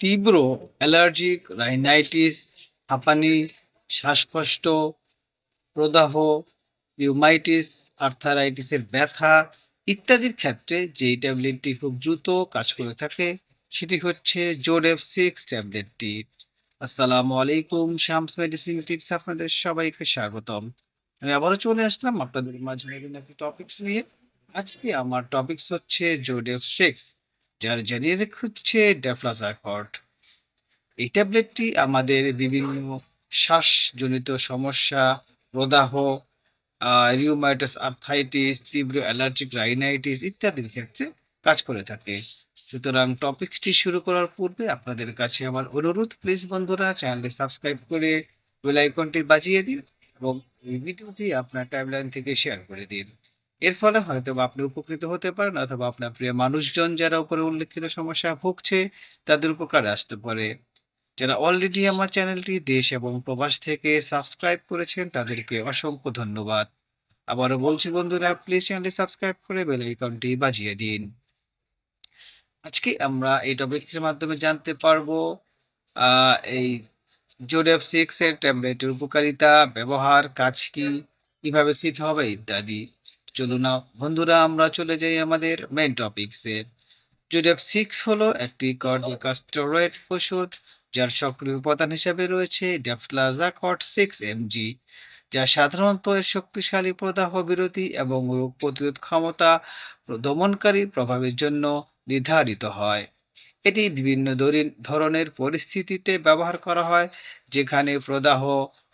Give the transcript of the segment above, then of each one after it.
তীব্র allergic rhinitis হাঁপানি, শ্বাসকষ্ট, প্রদাহ রিউমাইটিস আর্থারাইটিসের ব্যথা ইত্যাদির ক্ষেত্রে যেই ট্যাবলেটটি খুব দ্রুত কাজ করে থাকে সেটি হচ্ছে জোডেফ সিক্স ট্যাবলেটটি। আসসালামু আলাইকুম শামস মেডিসিন টিপস আপনাদের সবাইকে স্বাগতম। আমি আবারও চলে আসলাম আপনাদের মাঝে একটি টপিকস নিয়ে। আজকে আমার টপিকস হচ্ছে জোডেফ সিক্স যার জানিয়ে হচ্ছে ডেফলাজাকট এই ট্যাবলেটটি আমাদের বিভিন্ন শ্বাসজনিত সমস্যা, প্রদাহ রিউমাইটাস আর্থাইটিস তীব্র অ্যালার্জিক রাইনাইটিস ইত্যাদির ক্ষেত্রে কাজ করে থাকে। সুতরাং টপিকসটি শুরু করার পূর্বে আপনাদের কাছে আমার অনুরোধ প্লিজ বন্ধুরা চ্যানেলটি সাবস্ক্রাইব করে বেল আইকনটি বাজিয়ে দিন এবং এই ভিডিওটি আপনার টাইমলাইন থেকে শেয়ার করে দিন। এর ফলে হয়তো বা আপনি উপকৃত হতে পারেন অথবা আপনার প্রিয় মানুষজন যারা উপরে উল্লেখিত সমস্যা ভুগছে, তাদের উপকারে আসতে পারে। যারা অলরেডি আমার চ্যানেলটি দেশ এবং প্রবাস থেকে সাবস্ক্রাইব করেছেন, তাদেরকে অসংখ্য ধন্যবাদ। আবারও বলছি বন্ধুরা প্লিজ চ্যানেলটি সাবস্ক্রাইব করে বেল আইকনটি বাজিয়ে দিন। আজকে আমরা এই টপিকসের মাধ্যমে জানতে পারব এই জোডেফ সিক্স এর ট্যাবলেটের উপকারিতা, ব্যবহার, কাজ কি, কীভাবে ফিট হবে ইত্যাদি। চলুন না, বন্ধুরা, আমরা চলে যাই আমাদের মেইন টপিকসে জোডেফ সিক্স হলো একটি কর্টিকস্টেরয়েড ওষুধ, যার সক্রিয় উপাদান হিসেবে রয়েছে ডেফ্লাজাকট সিক্স এমজি যা সাধারণত এর শক্তিশালী প্রদাহ বিরোধী এবং রোগ প্রতিরোধ ক্ষমতা দমনকারী প্রভাবের জন্য নির্ধারিত হয়। এটি বিভিন্ন ধরনের পরিস্থিতিতে ব্যবহার করা হয়, যেখানে প্রদাহ,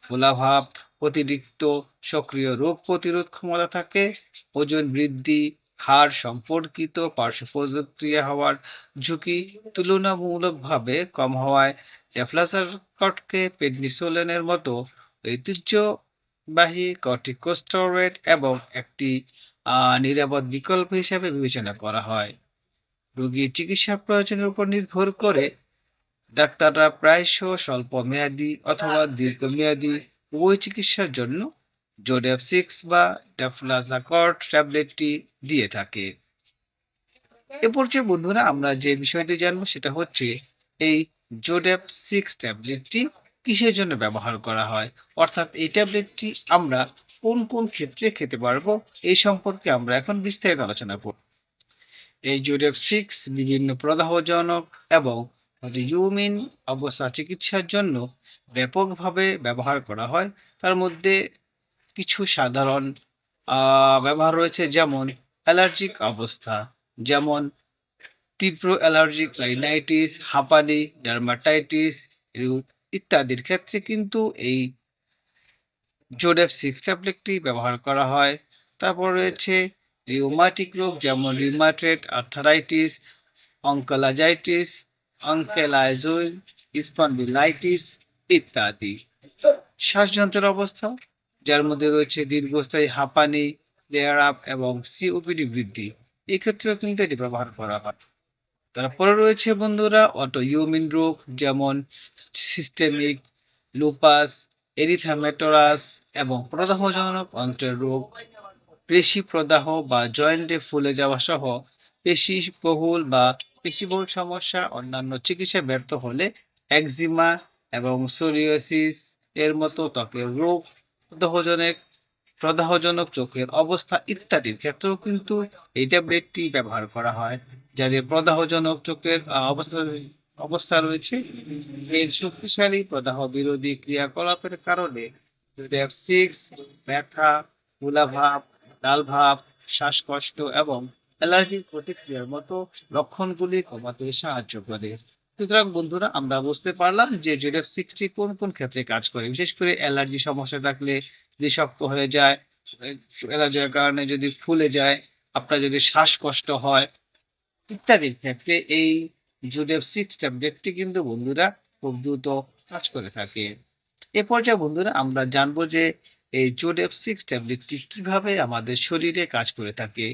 ফোলাভাব অতিরিক্ত সক্রিয় রোগ প্রতিরোধ ক্ষমতা থাকে, ওজন বৃদ্ধি হার সম্পর্কিত পার্শ্ব প্রতিক্রিয়া হওয়ার ঝুঁকি তুলনামূলকভাবে কম হওয়ায় ডেফ্লাজারকটকে পেডনিসোলেনের মতো ঐতিহ্যবাহী কর্টিকোস্টেরয়েড এবং একটি নিরাপদ বিকল্প হিসেবে বিবেচনা করা হয়। রোগীর চিকিৎসা প্রয়োজনের উপর নির্ভর করে ডাক্তাররা প্রায়শ স্বল্প মেয়াদী অথবা দীর্ঘমেয়াদী উভয় চিকিৎসার জন্য জোডেফ সিক্স বা ডেফলাজাকট ট্যাবলেটটি দিয়ে থাকে। এ পর্যায়ে বন্ধুরা আমরা যে বিষয়টি জানব সেটা হচ্ছে এই জোডেফ সিক্স ট্যাবলেটটি কিসের জন্য ব্যবহার করা হয়? অর্থাৎ এই ট্যাবলেটটি আমরা কোন কোন ক্ষেত্রে খেতে পারব এই সম্পর্কে আমরা এখন বিস্তারিত আলোচনা করব। এই জোডেফ সিক্স বিভিন্ন প্রদাহজনক এবং রিউমিন অবস্থা চিকিৎসার জন্য ব্যাপকভাবে ব্যবহার করা হয়। তার মধ্যে কিছু সাধারণ ব্যবহার রয়েছে যেমন অ্যালার্জিক অবস্থা, যেমন তীব্র অ্যালার্জিক রাইনাইটিস হাঁপানি, ডার্মাটাইটিস ইত্যাদির ক্ষেত্রে কিন্তু এই জোডেফ সিক্স ট্যাবলেটটি ব্যবহার করা হয়। তারপর রয়েছে রিউমাটিক রোগ যেমন রিউমাটয়েড আর্থারাইটিস, অঙ্কোলাজাইটিস, অঙ্কেলাইজোল স্পন্ডিলাইটিস ইত্যাদি। শ্বাসযন্ত্রের অবস্থা, যার মধ্যে রয়েছে দীর্ঘস্থায়ী হাঁপানি লেয়ার আপ এবং সিওপিডি বৃদ্ধি এক্ষেত্রেও কিন্তু এটি ব্যবহার করা হয়। তারপরে রয়েছে বন্ধুরা অটো ইউমিন রোগ, যেমন সিস্টেমিক লুপাস এরিথামেটোরাস এবং প্রদাহজনক অন্ত্রের রোগ। পেশি প্রদাহ বা জয়েন্টে ফুলে যাওয়া সহ পেশি বহুল বা পেশিবহুল সমস্যা অন্যান্য চিকিৎসা ব্যর্থ হলে একজিমা এবং সোরিয়াসিস এর মতো ত্বকের রোগ, প্রদাহজনক প্রদাহজনক চোখের অবস্থা ইত্যাদির ক্ষেত্রেও কিন্তু এই ট্যাবলেটটি ব্যবহার করা হয়, যাদের প্রদাহজনক চোখের অবস্থা অবস্থা রয়েছে। এর শক্তিশালী প্রদাহ বিরোধী ক্রিয়াকলাপের কারণে সিক্স ব্যথা ফুলাভাব লালভাব শ্বাসকষ্ট এবং অ্যালার্জির প্রতিক্রিয়ার মতো লক্ষণগুলি কমাতে সাহায্য করে। সুতরাং বন্ধুরা, আমরা বুঝতে পারলাম যে জেডএফ সিক্সটি কোন কোন ক্ষেত্রে কাজ করে। বিশেষ করে অ্যালার্জি সমস্যা থাকলে যদি শক্ত হয়ে যায়, অ্যালার্জির কারণে যদি ফুলে যায়, আপনার যদি শ্বাসকষ্ট হয়, ইত্যাদির ক্ষেত্রে এই জুডেফ সিক্স ট্যাবলেটটি কিন্তু বন্ধুরা খুব দ্রুত কাজ করে থাকে। এ পর্যায়ে বন্ধুরা, আমরা জানব যে এই জোডেফ সিক্স ট্যাবলেটটি কীভাবে আমাদের শরীরে কাজ করে থাকে।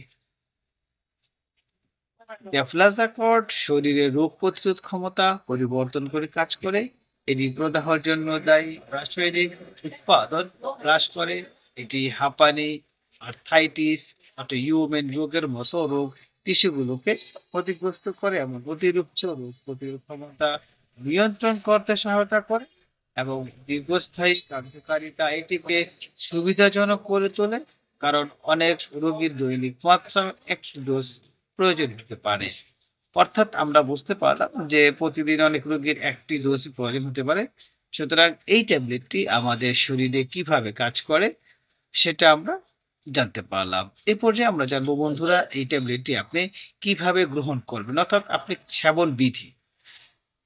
ডেফলাজাকট রোগ প্রতিরোধ ক্ষমতা পরিবর্তন করে কাজ করে। এটি জন্য দায়ী। রাসায়নিক উৎপাদন হ্রাস করে। এটি হাঁপানি, আর্থাইটিস ইউমেন রোগের মতো রোগ টিস্যুগুলোকে ক্ষতিগ্রস্ত করে এবং অতিরিক্ত রোগ প্রতিরোধ ক্ষমতা নিয়ন্ত্রণ করতে সহায়তা করে এবং দীর্ঘস্থায়ী কার্যকারিতা এটিকে সুবিধাজনক করে তোলে। কারণ অনেক রোগীর দৈনিক মাত্রা একটি ডোজ প্রয়োজন হতে পারে। অর্থাৎ আমরা বুঝতে পারলাম যে প্রতিদিন অনেক রোগীর একটি ডোজ প্রয়োজন হতে পারে। সুতরাং এই ট্যাবলেটটি আমাদের শরীরে কীভাবে কাজ করে সেটা আমরা জানতে পারলাম। এ পর্যায়ে আমরা জানব, বন্ধুরা, এই ট্যাবলেটটি আপনি কীভাবে গ্রহণ করবেন? অর্থাৎ আপনি সেবন বিধি,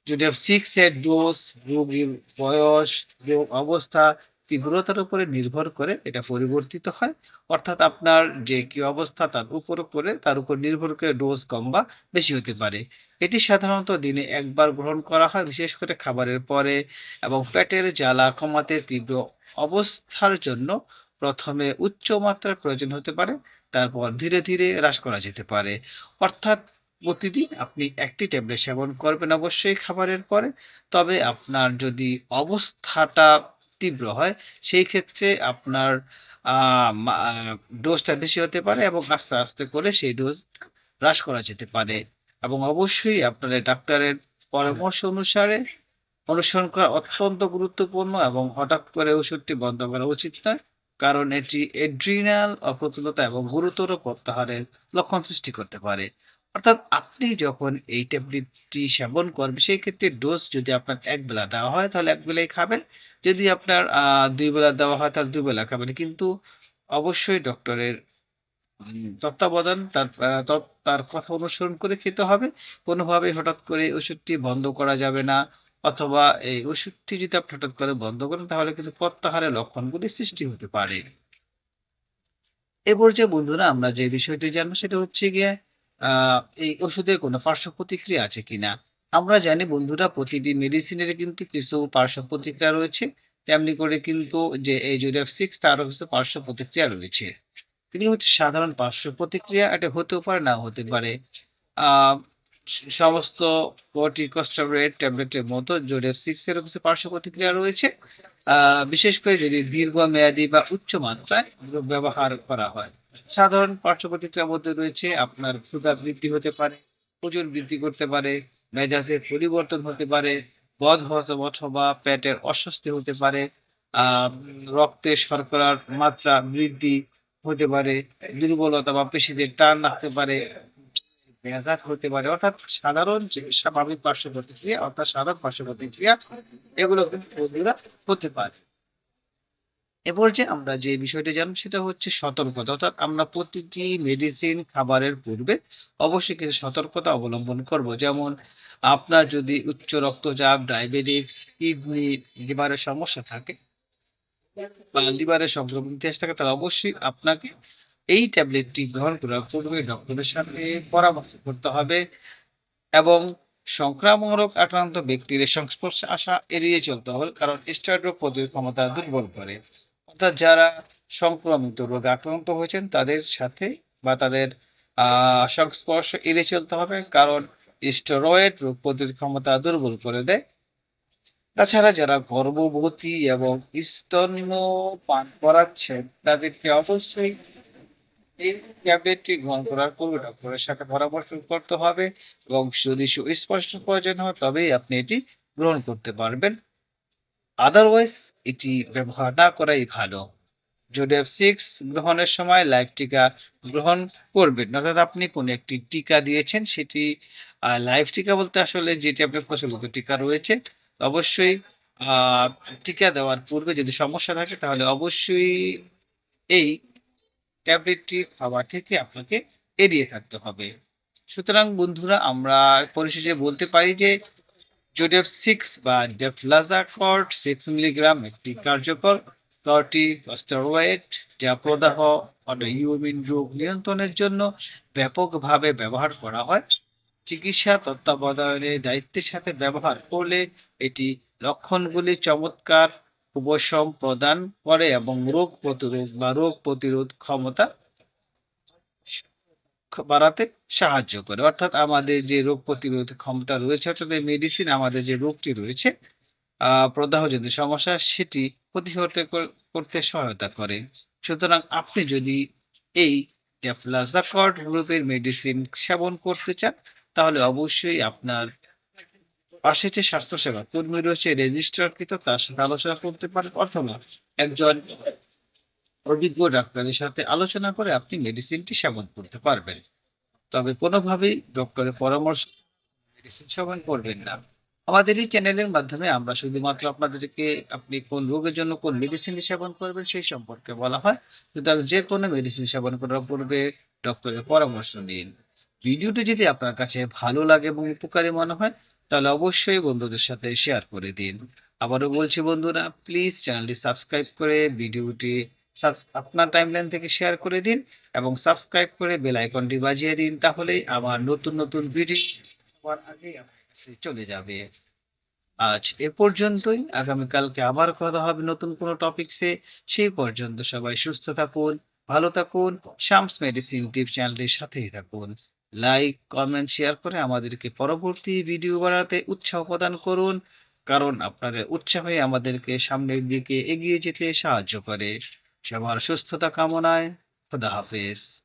যদি সিক্স এর ডোজ রোগীর বয়স, রোগ অবস্থা তীব্রতার উপরে নির্ভর করে এটা পরিবর্তিত হয়। অর্থাৎ আপনার যে কি অবস্থা তার উপর করে তার উপর নির্ভর করে ডোজ কম বা বেশি হতে পারে। এটি সাধারণত দিনে একবার গ্রহণ করা হয়, বিশেষ করে খাবারের পরে এবং পেটের জ্বালা কমাতে তীব্র অবস্থার জন্য প্রথমে উচ্চ মাত্রার প্রয়োজন হতে পারে, তারপর ধীরে ধীরে হ্রাস করা যেতে পারে। অর্থাৎ প্রতিদিন আপনি একটি ট্যাবলেট সেবন করবেন অবশ্যই খাবারের পরে। তবে আপনার যদি অবস্থাটা তীব্র হয়, সেই ক্ষেত্রে আপনার ডোজটা বেশি হতে পারে এবং আস্তে আস্তে করে সেই ডোজ হ্রাস করা যেতে পারে এবং অবশ্যই আপনার ডাক্তারের পরামর্শ অনুসারে অনুসরণ করা অত্যন্ত গুরুত্বপূর্ণ এবং হঠাৎ করে ওষুধটি বন্ধ করা উচিত নয়। কারণ এটি এড্রিনাল অপ্রতুলতা এবং গুরুতর প্রত্যাহারের লক্ষণ সৃষ্টি করতে পারে। অর্থাৎ আপনি যখন এই ট্যাবলেটটি সেবন করবেন, সেই ক্ষেত্রে ডোজ যদি আপনার এক বেলা দেওয়া হয়, তাহলে এক বেলাই খাবেন। যদি আপনার দুই বেলা দেওয়া হয়, তাহলে দুই বেলা খাবেন। কিন্তু অবশ্যই ডক্টরের তত্ত্বাবধান, তার তার কথা অনুসরণ করে খেতে হবে। কোনোভাবে হঠাৎ করে ওষুধটি বন্ধ করা যাবে না। অথবা এই ওষুধটি যদি আপনি হঠাৎ করে বন্ধ করেন, তাহলে কিন্তু প্রত্যাহারের লক্ষণগুলি সৃষ্টি হতে পারে। এ যে বন্ধুরা আমরা যে বিষয়টি জানব, সেটা হচ্ছে গিয়ে আহ, এই ওষুধের কোনো পার্শ্ব প্রতিক্রিয়া আছে কিনা? আমরা জানি বন্ধুরা প্রতিটি মেডিসিনের কিন্তু কিছু পার্শ্ব প্রতিক্রিয়া রয়েছে। তেমনি করে কিন্তু যে এই জোডিয়াক সিক্স তারও কিছু পার্শ্ব প্রতিক্রিয়া রয়েছে। এগুলো হচ্ছে সাধারণ পার্শ্ব প্রতিক্রিয়া এটা হতেও পারে না হতে পারে। সমস্ত কর্টিকস্টেরয়েড ট্যাবলেটের মতো জোডেফ সিক্স এরও কিছু পার্শ্ব প্রতিক্রিয়া রয়েছে। বিশেষ করে যদি দীর্ঘমেয়াদী বা উচ্চ মাত্রায় ব্যবহার করা হয়। সাধারণ পার্শ্ব প্রতিক্রিয়ার মধ্যে রয়েছে আপনার ক্ষুধা বৃদ্ধি হতে পারে, ওজন বৃদ্ধি করতে পারে, মেজাজের পরিবর্তন হতে পারে, বদহজম অথবা পেটের অস্বস্তি হতে পারে রক্তে শর্করার মাত্রা বৃদ্ধি হতে পারে, দুর্বলতা বা পেশিদের টান রাখতে পারে ব্যাঘাত হতে পারে, অর্থাৎ সাধারণ যে স্বাভাবিক পার্শ্ব প্রতিক্রিয়া অর্থাৎ সাধারণ পার্শ্ব প্রতিক্রিয়া এগুলো কিন্তু হতে পারে। এরপর যে আমরা যে বিষয়টি জানব সেটা হচ্ছে সতর্কতা। অর্থাৎ আমরা প্রতিটি মেডিসিন খাবারের পূর্বে অবশ্যই কিছু সতর্কতা অবলম্বন করব। যেমন আপনার যদি উচ্চ রক্তচাপ ডায়াবেটিস কিডনি লিভারের সমস্যা থাকে বা লিভারের সংক্রমণ ইতিহাস থাকে, তাহলে অবশ্যই আপনাকে এই ট্যাবলেটটি গ্রহণ করার পূর্বে ডক্টরের সাথে পরামর্শ করতে হবে এবং সংক্রামক আক্রান্ত ব্যক্তিদের সংস্পর্শে আসা এড়িয়ে চলতে হবে, কারণ স্টেরয়েড রোগ প্রতিরোধ ক্ষমতা দুর্বল করে। অর্থাৎ যারা সংক্রমিত, রোগে আক্রান্ত হয়েছেন, তাদের সাথে বা তাদের সংস্পর্শ এড়িয়ে চলতে হবে, কারণ স্টেরয়েড রোগ প্রতিরোধ ক্ষমতা দুর্বল করে দেয়। তাছাড়া যারা গর্ভবতী এবং স্তন্য পান করাচ্ছেন, তাদেরকে অবশ্যই এই ট্যাবলেটটি গ্রহণ করার পূর্বে ডক্টরের সাথে পরামর্শ করতে হবে এবং যদি সুস্পষ্ট প্রয়োজন হয়, তবেই আপনি এটি গ্রহণ করতে পারবেন। আদারওয়াইজ এটি ব্যবহার না করাই ভালো। জোডেফ সিক্স গ্রহণের সময় লাইভ টিকা গ্রহণ করবেন, অর্থাৎ আপনি কোন একটি টিকা দিয়েছেন, সেটি লাইভ টিকা বলতে আসলে যেটি আপনার প্রচলিত টিকা রয়েছে, অবশ্যই টিকা দেওয়ার পূর্বে যদি সমস্যা থাকে, তাহলে অবশ্যই এই ট্যাবলেটটি খাওয়া থেকে আপনাকে এড়িয়ে থাকতে হবে। সুতরাং বন্ধুরা, আমরা পরিশেষে বলতে পারি যে জোডেফ সিক্স বা ডেফ্লাজাকর্ড সিক্স মিলিগ্রাম একটি কার্যকর কর্টিকস্টেরয়েড যা প্রদাহ অটোইমিউন রোগ নিয়ন্ত্রণের জন্য ব্যাপকভাবে ব্যবহার করা হয়। চিকিৎসা তত্ত্বাবধানের দায়িত্বের সাথে ব্যবহার করলে এটি লক্ষণগুলি চমৎকার, উপশম প্রদান করে এবং রোগ প্রতিরোধ বা রোগ প্রতিরোধ ক্ষমতা বাড়াতে সাহায্য করে। অর্থাৎ আমাদের যে রোগ প্রতিরোধ ক্ষমতা রয়েছে, অর্থাৎ মেডিসিন আমাদের যে রোগটি রয়েছে প্রদাহজনিত সমস্যা, সেটি প্রতিহত করতে সহায়তা করে। সুতরাং আপনি যদি এই ডেফলাজাকর্ড গ্রুপের মেডিসিন সেবন করতে চান, তাহলে অবশ্যই আপনার পাশে যে স্বাস্থ্যসেবা কর্মী রয়েছে রেজিস্ট্রারকৃত তার সাথে আলোচনা করতে পারেন, অথবা একজন অভিজ্ঞ ডাক্তারের সাথে আলোচনা করে আপনি মেডিসিনটি সেবন করতে পারবেন। তবে কোনোভাবেই ডক্টরের পরামর্শ মেডিসিন সেবন করবেন না। আমাদের এই চ্যানেলের মাধ্যমে আমরা শুধুমাত্র আপনাদেরকে আপনি কোন রোগের জন্য কোন মেডিসিন সেবন করবেন সেই সম্পর্কে বলা হয়। সুতরাং যে কোনো মেডিসিন সেবন করার পূর্বে ডক্টরের পরামর্শ নিন। ভিডিওটি যদি আপনার কাছে ভালো লাগে এবং উপকারী মনে হয়, তাহলে অবশ্যই বন্ধুদের সাথে শেয়ার করে দিন। আবারও বলছি বন্ধুরা প্লিজ চ্যানেলটি সাবস্ক্রাইব করে ভিডিওটি আপনার টাইমলাইন থেকে শেয়ার করে দিন এবং সাবস্ক্রাইব করে বেল আইকনটি বাজিয়ে দিন, তাহলেই আমার নতুন নতুন ভিডিও আপনার চলে যাবে। আজ এ পর্যন্তই। আগামীকালকে আবার কথা হবে নতুন কোনো টপিকসে সেই পর্যন্ত সবাই সুস্থ থাকুন, ভালো থাকুন, শামস মেডিসিন টিপ চ্যানেলটির সাথেই থাকুন। লাইক কমেন্ট শেয়ার করে আমাদেরকে পরবর্তী ভিডিও বানাতে উৎসাহ প্রদান করুন, কারণ আপনাদের উৎসাহই আমাদেরকে সামনের দিকে এগিয়ে যেতে সাহায্য করে। সবার সুস্থতা কামনায়। খুদা হাফেজ।